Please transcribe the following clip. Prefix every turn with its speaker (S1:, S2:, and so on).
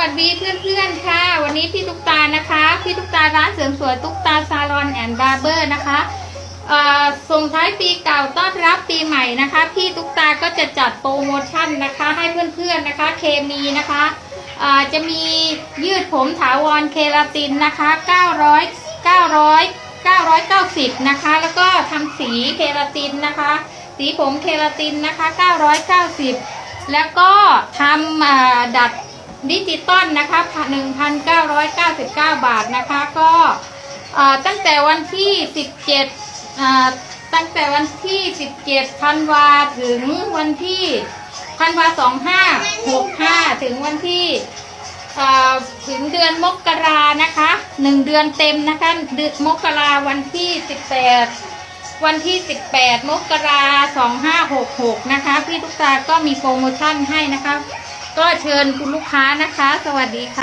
S1: วัสดีเพื่อนๆค่ะ วันนี้พี่ตุ๊กตานะคะ พี่ตุ๊กตาร้านเสริมสวยตุ๊กตาซาลอนแอนด์บาร์เบอร์นะคะส่งท้ายปีเก่าต้อนรับปีใหม่นะคะ พี่ตุ๊กตาก็จะจัดโปรโมชั่นนะคะ ให้เพื่อนๆนะคะ เคมีนะคะจะมียืดผมถาวรเคราตินนะคะ 900 900 990 นะคะ แล้วก็ทำสีเคราตินนะคะ สีผมเคราตินนะคะ 990 แล้วก็ทำดัด ดิจิตอลนะคะ 1,999 บาทนะคะ ก็ตั้งแต่วันที่ 17เอ่อตั้งแต่วันที่ 17ธันวาถึงวันที่ธันวา 2565 ถึงวันที่ถึงเดือนมกรานะคะหนึ่งเดือนเต็มนะคะเดือนมกราวันที่18วันที่18มกรา2566นะคะ พี่ตุ๊กตาก็มีโปรโมชั่นให้นะคะ ก็เชิญคุณลูกค้านะคะ สวัสดีค่ะ